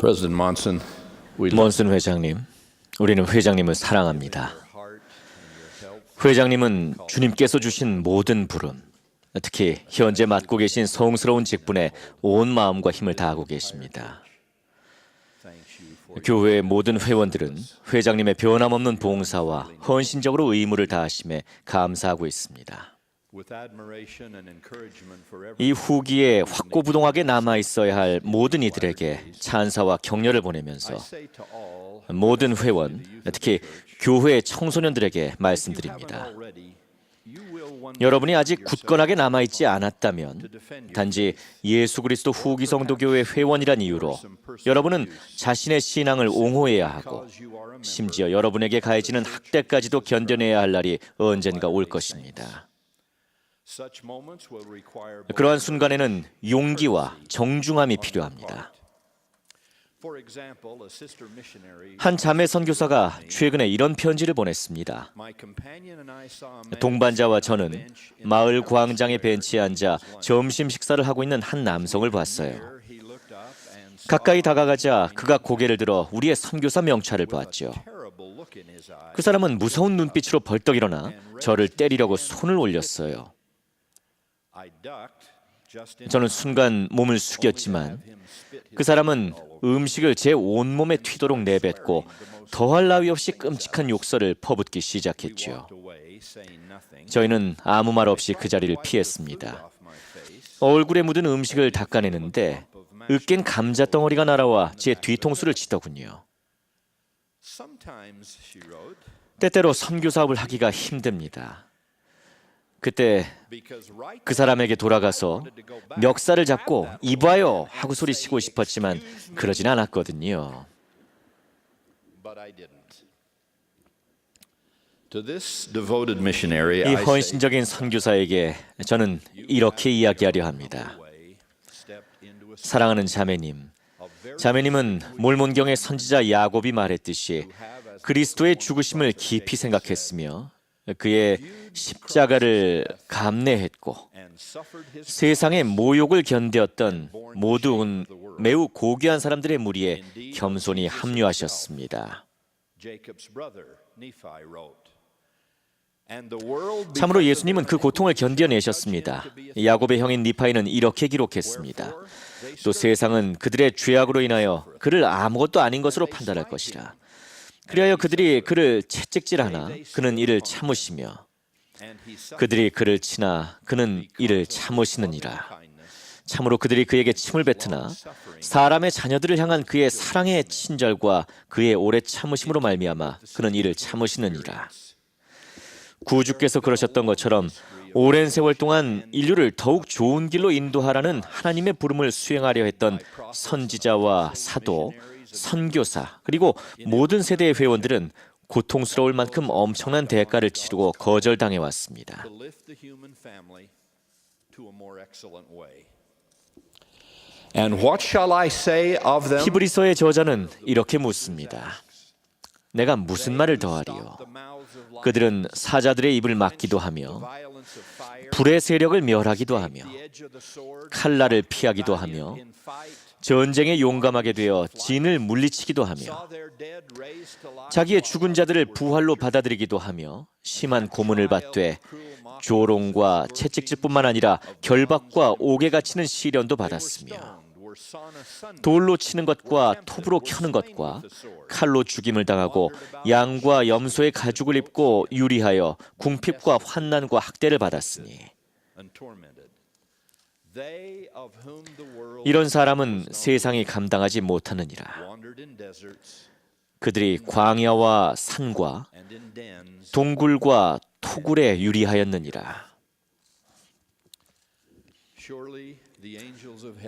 President Monson, we 몬슨 회장님, 우리는 회장님을 사랑합니다. 회장님은 주님께서 주신 모든 부름, 특히 현재 맡고 계신 성스러운 직분에 온 마음과 힘을 다하고 계십니다. 교회의 모든 회원들은 회장님의 변함없는 봉사와 헌신적으로 의무를 다하심에 감사하고 있습니다. 이 후기에 확고부동하게 남아 있어야 할 모든 이들에게 찬사와 격려를 보내면서 모든 회원, 특히 교회 청소년들에게 말씀드립니다. 여러분이 아직 굳건하게 남아 있지 않았다면 단지 예수 그리스도 후기 성도 교회 회원이란 이유로 여러분은 자신의 신앙을 옹호해야 하고. 심지어 여러분에게 가해지는 학대까지도 견뎌내야 할 날이 언젠가 올 것입니다. 그러한 순간에는 용기와 정중함이 필요합니다. For example, a sister missionary 한 자매 선교사가 최근에 이런 편지를 보냈습니다. 동반자와 저는 마을 광장의 벤치에 앉아 점심 식사를 하고 있는 한 남성을 봤어요. 가까이 다가가자 그가 고개를 들어 우리의 선교사 명찰을 보았죠. 그 사람은 무서운 눈빛으로 벌떡 일어나 저를 때리려고 손을 올렸어요. 저는 순간 몸을 숙였지만 그 사람은 음식을 제 온몸에 튀도록 내뱉고 더할 나위 없이 끔찍한 욕설을 퍼붓기 시작했죠. 저희는 아무 말 없이 그 자리를 피했습니다. 얼굴에 묻은 음식을 닦아내는데 으깬 감자 덩어리가 날아와 제 뒤통수를 치더군요. 때때로 선교 사업을 하기가 힘듭니다. 그때 그 사람에게 돌아가서 멱살을 잡고 이봐요 하고 소리치고 싶었지만 그러진 않았거든요. 이 헌신적인 선교사에게 저는 이렇게 이야기하려 합니다. 사랑하는 자매님, 자매님은 몰몬경의 선지자 야곱이 말했듯이 그리스도의 죽으심을 깊이 생각했으며 그의 십자가를 감내했고 세상의 모욕을 견뎠던 모두 매우 고귀한 사람들의 무리에 겸손히 합류하셨습니다. 참으로 예수님은 그 고통을 견뎌내셨습니다. 야곱의 형인 니파이는 이렇게 기록했습니다. 또 세상은 그들의 죄악으로 인하여 그를 아무것도 아닌 것으로 판단할 것이라. 그리하여 그들이 그를 채찍질하나 그는 이를 참으시며 그들이 그를 치나 그는 이를 참으시느니라. 참으로 그들이 그에게 침을 뱉으나 사람의 자녀들을 향한 그의 사랑의 친절과 그의 오래 참으심으로 말미암아 그는 이를 참으시느니라. 구주께서 그러셨던 것처럼 오랜 세월 동안 인류를 더욱 좋은 길로 인도하라는 하나님의 부름을 수행하려 했던 선지자와 사도, 선교사, 그리고 모든 세대의 회원들은 고통스러울 만큼 엄청난 대가를 치르고 거절당해 왔습니다. To lift the human family to a more excellent way. And what shall I say of them? 히브리서의 저자는 이렇게 묻습니다. 내가 무슨 말을 더하리요? The mouths of lions, 그들은 사자들의 입을 막기도 하며 불의 세력을 멸하기도 하며 칼날을 피하기도 하며 전쟁에 용감하게 되어 진을 물리치기도 하며 자기의 죽은 자들을 부활로 받아들이기도 하며 심한 고문을 받되 조롱과 채찍질뿐만 아니라 결박과 옥에 갇히는 시련도 받았으며 돌로 치는 것과 톱으로 켜는 것과 칼로 죽임을 당하고 양과 염소의 가죽을 입고 유리하여 궁핍과 환난과 학대를 받았으니 이런 사람은 세상이 감당하지 못하느니라 그들이 광야와 산과. 동굴과 토굴에 유리하였느니라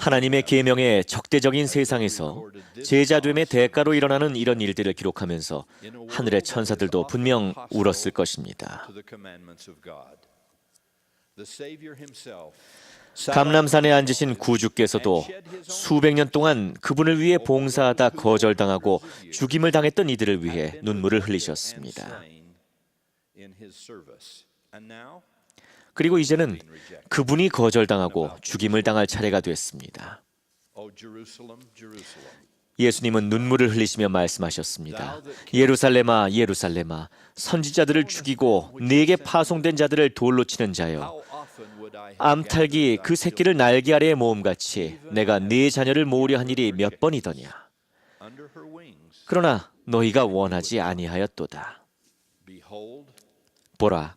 하나님의 계명에 적대적인 세상에서 제자됨의 대가로 일어나는 이런 일들을 기록하면서 하늘의 천사들도 분명 울었을 것입니다. 감람산에 앉으신 구주께서도 수백 년 동안 그분을 위해 봉사하다 거절당하고 죽임을 당했던 이들을 위해 눈물을 흘리셨습니다. 그리고 이제는 그분이 거절당하고 죽임을 당할 차례가 됐습니다. 예수님은 눈물을 흘리시며 말씀하셨습니다. 예루살렘아, 예루살렘아, 선지자들을 죽이고 네게 파송된 자들을 돌로 치는 자여. 암탉이 그 새끼를 날개 아래에 모음같이 내가 네 자녀를 모으려 한 일이 몇 번이더냐. 그러나 너희가 원하지 아니하였도다. 보라,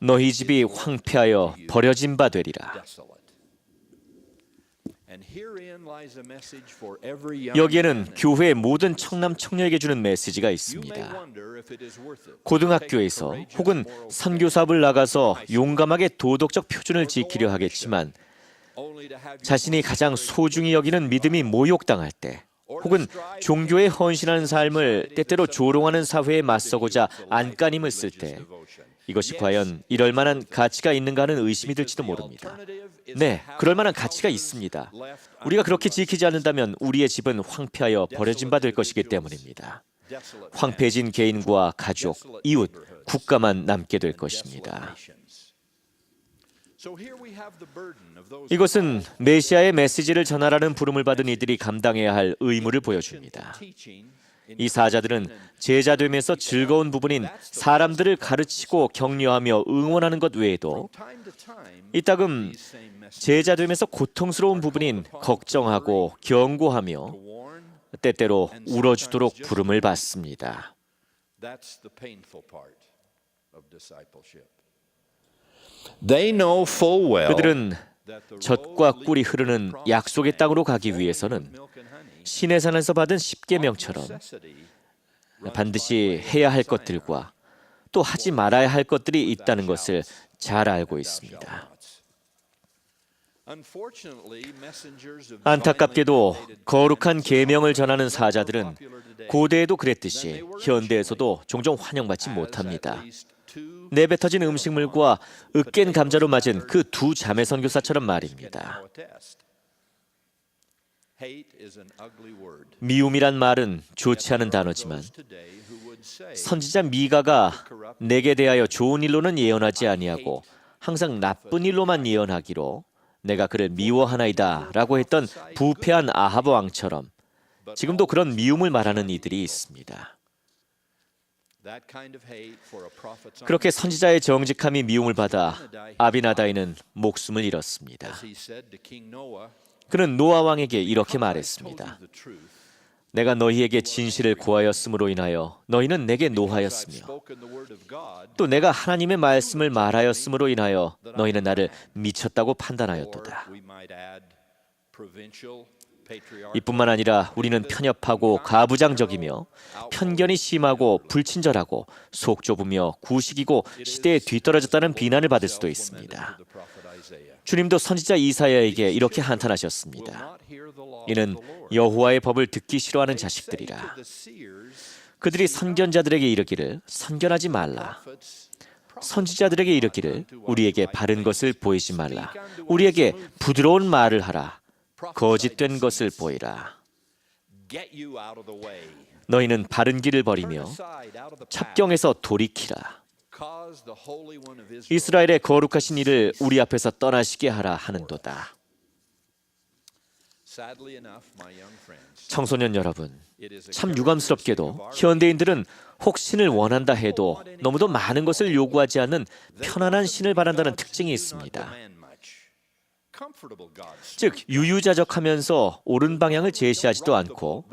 너희 집이 황폐하여 버려진 바 되리라. 여기에는. 교회의 모든 청남 청녀에게 주는 메시지가 있습니다. 고등학교에서 혹은 선교 사업을 나가서 용감하게 도덕적 표준을 지키려 하겠지만 자신이 가장 소중히 여기는 믿음이 모욕당할 때 혹은 종교에 헌신하는 삶을 때때로 조롱하는 사회에 맞서고자 안간힘을 쓸 때 이것이 과연 이럴 만한 가치가 있는가 하는 의심이 들지도 모릅니다. 네, 그럴 만한 가치가 있습니다. 우리가 그렇게 지키지 않는다면 우리의 집은 황폐하여 버려진 바 될 것이기 때문입니다. 황폐해진 개인과 가족, 이웃, 국가만 남게 될 것입니다. 이것은 메시아의 메시지를 전하라는 부름을 받은 이들이 감당해야 할 의무를 보여줍니다. 이 사자들은 제자되면서 즐거운 부분인 사람들을 가르치고 격려하며 응원하는 것 외에도 이따금 제자되면서 고통스러운 부분인 걱정하고 경고하며 때때로 울어주도록 부름을 받습니다. 그들은 젖과 꿀이 흐르는 약속의 땅으로 가기 위해서는 신의 산에서 받은 십계명처럼 necessity 반드시 해야 할 것들과 또 하지 말아야 할 것들이 있다는 것을 잘 알고 있습니다. 안타깝게도 거룩한 계명을 전하는 사자들은 고대에도 그랬듯이 현대에서도 종종 환영받지 못합니다. 내뱉어진 음식물과 으깬 감자로 맞은 그 두 자매 선교사처럼 말입니다. 미움이란 말은 좋지 않은 단어지만 선지자 미가가 내게 대하여 좋은 일로는 예언하지 아니하고 항상 나쁜 일로만 예언하기로 내가 그를 미워하나이다라고 했던 부패한 아합 왕처럼 지금도 그런 미움을 말하는 이들이 있습니다. 그렇게 선지자의 정직함이 미움을 받아 아비나다이는 목숨을 잃었습니다. 그는 노아 왕에게 이렇게 말했습니다. 내가 너희에게 진실을 고하였으므로 인하여 너희는 내게 노하였으며 또 내가 하나님의 말씀을 말하였으므로 인하여 너희는 나를 미쳤다고 판단하였도다. 이뿐만 아니라 우리는 편협하고 가부장적이며 편견이 심하고 불친절하고 속 좁으며 구식이고 시대에 뒤떨어졌다는 비난을 받을 수도 있습니다. 주님도 선지자 이사야에게 이렇게 한탄하셨습니다. 이는. 여호와의 법을 듣기 싫어하는 자식들이라. 그들이 선견자들에게 이르기를 선견하지 말라. 선지자들에게 이르기를 우리에게 바른 것을 보이지 말라. 우리에게 부드러운 말을 하라. 거짓된 것을 보이라. 너희는 바른 길을 버리며. 첩경에서 돌이키라. Cause the Holy One of Israel 이스라엘의 거룩하신 이를 우리 앞에서 떠나시게 하라 하는도다. Sadly enough, my young friends, 청소년 여러분, it is a 참 유감스럽게도 현대인들은 혹 신을 원한다 해도 너무도 많은 것을 요구하지 않는 편안한 신을 바란다는 특징이 있습니다. 즉 유유자적하면서 옳은 방향을 제시하지도 않고.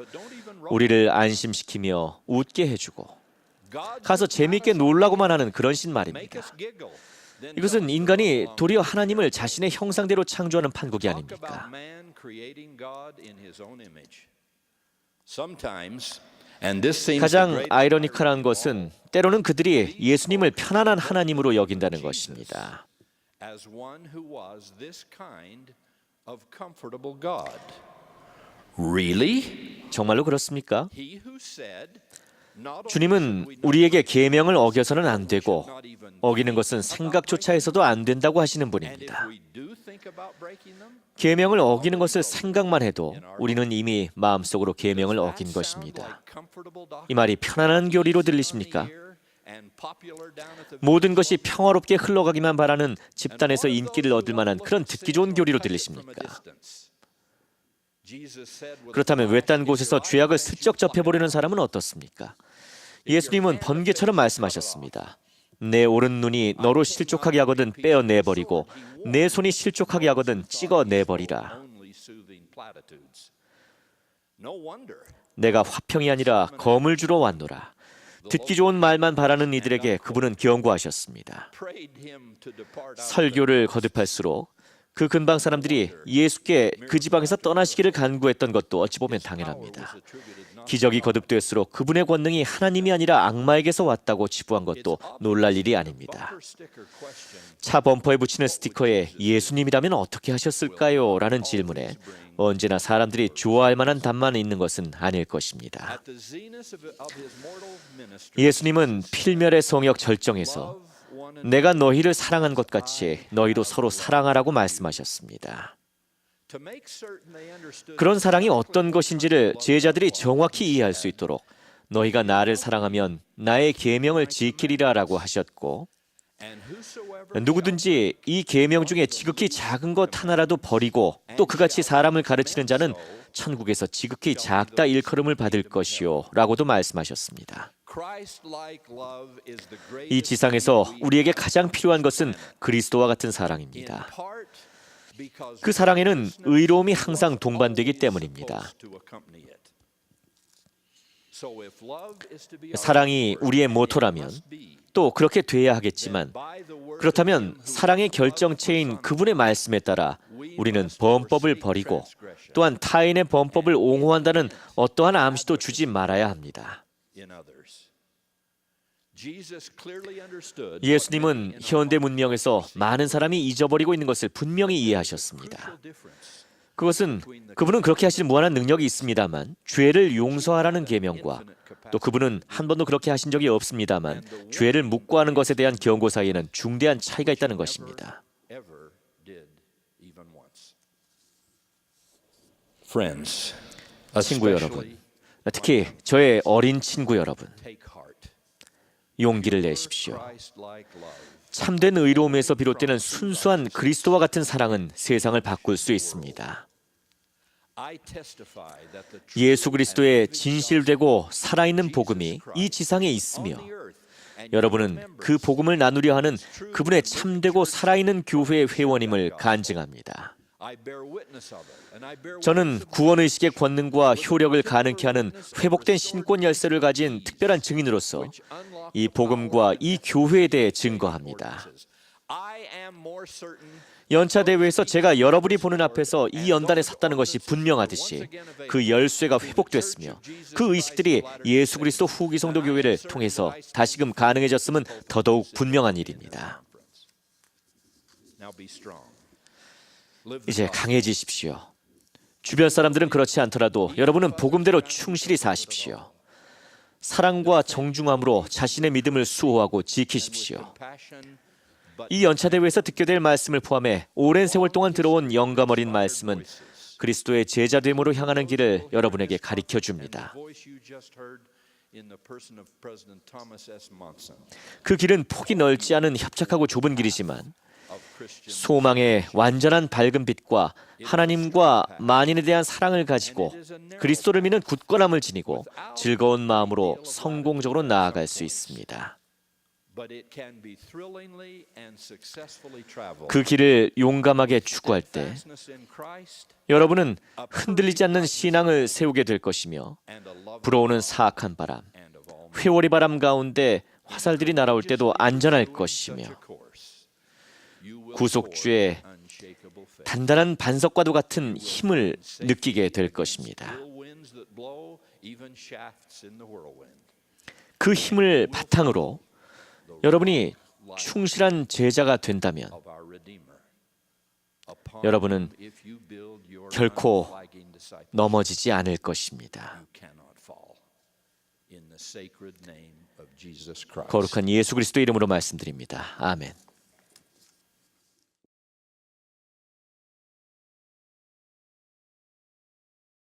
우리를 안심시키며 웃게 해주고 가서 재미있게 놀라고만 하는 그런 신 말입니다. 이것은 인간이 도리어 하나님을 자신의 형상대로 창조하는 판국이 아닙니까? 가장 아이러니컬한 것은 때로는 그들이 예수님을 편안한 하나님으로 여긴다는 것입니다. 정말로 그렇습니까? 주님은 우리에게 계명을 어겨서는 안 되고 어기는 것은 생각조차 해서도 안 된다고 하시는 분입니다. 계명을 어기는 것을 생각만 해도 우리는 이미 마음속으로 계명을 어긴 것입니다. 이 말이 편안한 교리로 들리십니까? 모든 것이 평화롭게 흘러가기만 바라는 집단에서 인기를 얻을 만한 그런 듣기 좋은 교리로 들리십니까? 그렇다면 외딴 곳에서 죄악을 슬쩍 접해보려는 사람은 어떻습니까? 예수님은 번개처럼 말씀하셨습니다. 내 오른 눈이 너로 실족하게 하거든 빼어내 버리고 내 손이 실족하게 하거든 찍어내 버리라. 내가 화평이 아니라 검을 주러 왔노라. 듣기 좋은 말만 바라는 이들에게 그분은 경고하셨습니다. 설교를 거듭할수록 그 근방 사람들이 예수께 그 지방에서 떠나시기를 간구했던 것도 어찌 보면 당연합니다. 기적이 거듭될수록 그분의 권능이 하나님이 아니라 악마에게서 왔다고 치부한 것도 놀랄 일이 아닙니다. 차 범퍼에 붙이는 스티커에 예수님이라면 어떻게 하셨을까요? 라는 질문에 언제나 사람들이 좋아할 만한 답만 있는 것은 아닐 것입니다. 예수님은 필멸의 성역 절정에서 내가 너희를 사랑한 것 같이 너희도 서로 사랑하라고 말씀하셨습니다. 그런 사랑이 어떤 것인지를 제자들이 정확히 이해할 수 있도록 너희가 나를 사랑하면 나의 계명을 지키리라라고 하셨고 누구든지 이 계명 중에 지극히 작은 것 하나라도 버리고 또 그같이 사람을 가르치는 자는 천국에서 지극히 작다 일컬음을 받을 것이요라고도 말씀하셨습니다. 이 지상에서 우리에게 가장 필요한 것은 그리스도와 같은 사랑입니다. 그 사랑에는 의로움이 항상 동반되기 때문입니다. 사랑이 우리의 모토라면 또 그렇게 돼야 하겠지만 그렇다면 사랑의 결정체인 그분의 말씀에 따라 우리는 범법을 버리고 또한 타인의 범법을 옹호한다는 어떠한 암시도 주지 말아야 합니다. 예수님은 현대 문명에서 많은 사람이 잊어버리고 있는 것을 분명히 이해하셨습니다. 그것은 그분은 그렇게 하실 무한한 능력이 있습니다만 죄를 용서하라는 계명과 또 그분은 한 번도 그렇게 하신 적이 없습니다만 죄를 묵고하는 것에 대한 경고 사이에는 중대한 차이가 있다는 것입니다. 친구 여러분, 특히 저의 어린 친구 여러분, 용기를 내십시오. 참된 의로움에서 비롯되는 순수한 그리스도와 같은 사랑은 세상을 바꿀 수 있습니다. 예수 그리스도의 진실되고 살아있는 복음이 이 지상에 있으며 여러분은 그 복음을 나누려 하는 그분의 참되고 살아있는 교회의 회원임을 간증합니다. 저는 구원의식의 권능과 효력을 가능케 하는 회복된 신권 열쇠를 가진 특별한 증인으로서 이 복음과 이 교회에 대해 증거합니다. 연차 대회에서 제가 여러분이 보는 앞에서 이 연단에 섰다는 것이 분명하듯이 그 열쇠가 회복됐으며 그 의식들이 예수 그리스도 후기 성도 교회를 통해서 다시금 가능해졌음은 더더욱 분명한 일입니다. 이제 강해지십시오. 주변 사람들은 그렇지 않더라도 여러분은 복음대로 충실히 사십시오. 사랑과 정중함으로 자신의 믿음을 수호하고 지키십시오. 이 연차 대회에서 듣게 될 말씀을 포함해 오랜 세월 동안 들어온 영감 어린 말씀은 그리스도의 제자됨으로 향하는 길을 여러분에게 가르쳐 줍니다. 그 길은 폭이 넓지 않은 협착하고 좁은 길이지만 소망의 완전한 밝은 빛과 하나님과 만인에 대한 사랑을 가지고 그리스도를 믿는 굳건함을 지니고 즐거운 마음으로 성공적으로 나아갈 수 있습니다. 그 길을 용감하게 추구할 때 여러분은 흔들리지 않는 신앙을 세우게 될 것이며 불어오는 사악한 바람, 회오리 바람 가운데 화살들이 날아올 때도 안전할 것이며 구속주의 단단한 반석과도 같은 힘을 느끼게 될 것입니다. 그 힘을 바탕으로 여러분이 충실한 제자가 된다면 여러분은 결코 넘어지지 않을 것입니다. 거룩한 예수 그리스도 이름으로 말씀드립니다. 아멘.